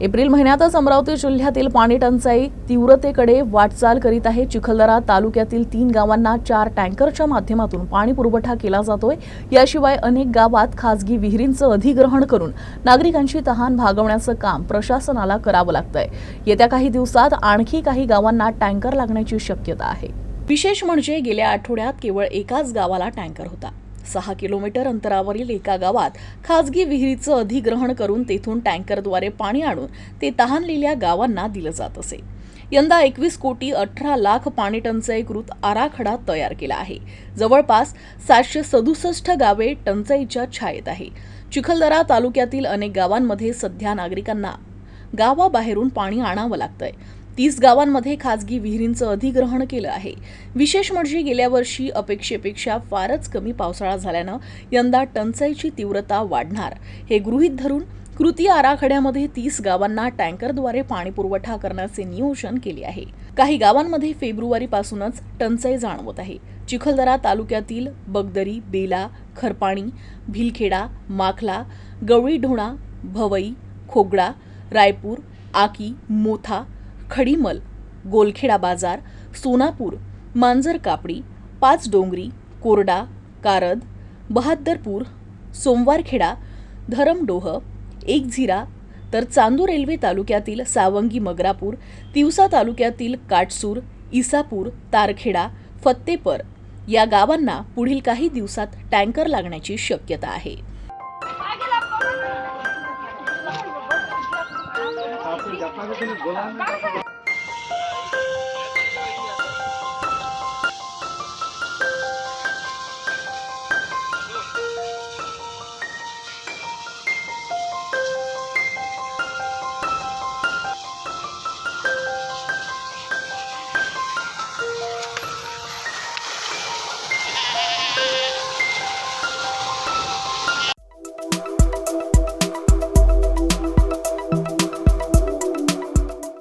April महिन्यातच अमरावती जिल्ह्यातील पाणी टंचाई तीव्रतेकडे वाटचाल करीत आहे. चिखलदरा तालुक्यातील तीन गावांना चार टँकरच्या माध्यमातून पाणी पुरवठा केला जातोय. याशिवाय अनेक गावात खासगी विहिरींचं अधिग्रहण करून नागरिकांची तहान भागवण्याचं काम प्रशासनाला करावं लागतंय. येत्या काही दिवसात आणखी काही गावांना टँकर लागण्याची शक्यता आहे. विशेष म्हणजे गेल्या आठवड्यात केवळ एकाच गावाला टँकर होता. सहा किलोमीटर अंतरावरील एका गावात खासगी विहिरीचं अधिग्रहण करून तेथून टँकरद्वारे पाणी आणून ते तहानलेल्या गावांना दिलं जात असे. यंदा एकवीस कोटी अठरा लाख पाणी टंचाईकृत आराखडा तयार केला आहे. जवळपास सातशे सदुसष्ट गावे टंचाईच्या छायेत आहे. चिखलदरा तालुक्यातील अनेक गावांमध्ये सध्या नागरिकांना गावाबाहेरून पाणी आणावं लागतंय. तीस गावांमध्ये खासगी विहिरींचं अधिग्रहण केलं आहे. विशेष म्हणजे गेल्या वर्षी अपेक्षेपेक्षा फारच कमी पावसाळा झाल्यानं यंदा टंचाईची तीव्रता वाढणार. हे गृहीत धरून कृती आराखड्यामध्ये तीस गावांना टँकरद्वारे पाणी पुरवठा करण्याचे नियोजन केले आहे. काही गावांमध्ये फेब्रुवारीपासूनच टंचाई जाणवत आहे. चिखलदरा तालुक्यातील बगदरी बेला खरपाणी भिलखेडा माखला गवळी ढोणा भवई खोगडा रायपूर आकी मोथा खडीमल गोलखेडा बाजार सोनापूर मांजर कापडी पाच डोंगरी कोरडा कारद बहाद्दरपूर सोमवारखेडा धरमडोह एकझिरा तर चांदूर रेल्वे तालुक्यातील सावंगी मगरापूर तिवसा तालुक्यातील काटसूर इसापूर तारखेडा फत्तेपर या गावांना पुढील काही दिवसात टँकर लागण्याची शक्यता आहे. আপনাদের